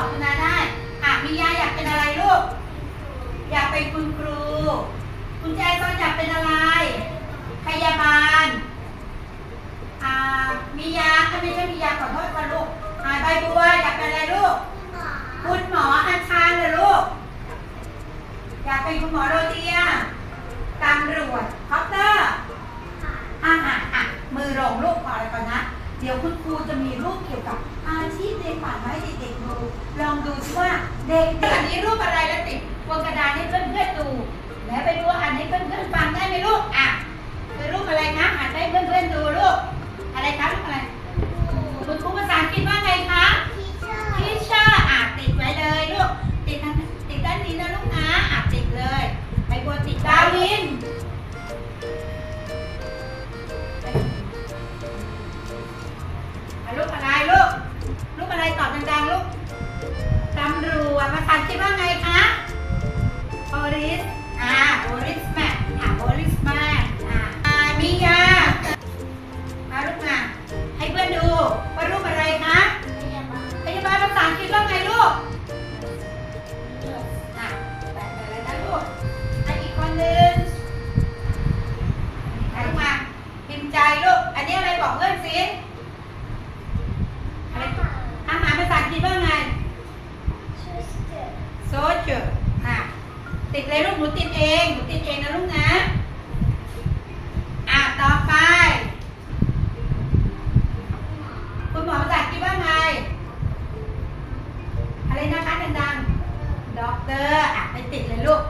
อบคุณนาได้อะมียาอยากเป็นอะไรลูก อยากเป็นคุณครู คุณแจซอนอยากเป็นอะไร พยาบาล อ่ามียาถ้าไม่ใช่มียาขอโทษค่ะลูกอ่าใบบัวอยากเป็นอะไรลูก คุณหมออัญชันเหรอลูก อยากเป็นคุณหมอโรเตียตำรวจคอปเตอร์อะอะอะมือลงลูกพอแล้วก่อนนะ เดี๋ยวคุณครูจะมีรูปเกี่ยวกับอาชีพในฝันมาให้เด็กๆดู ลองดูซิว่าเด็กๆอันนี้รูปอะไรแล้วติดบนกระดานให้เพื่อนๆดู บอกเพื่อนสิอะไรอาหารภาษาอังกฤษว่าไง soldier อะติดเลยลูกหนูติดเองหนูติดเองนะลูกนะ อะต่อไป คุณหมอภาษาอังกฤษว่าไง อะไรนะคะดังๆด็อกเตอร์อะไปติดเลยลูก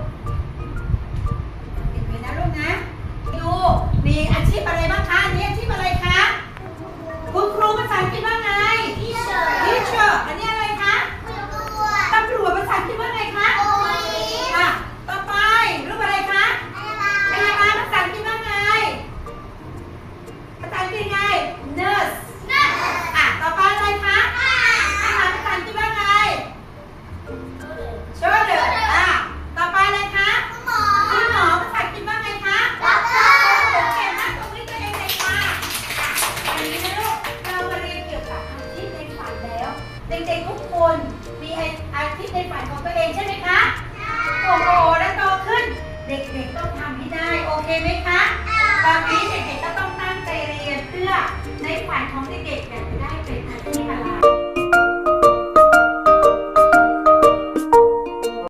เคไหมคะตอนนี้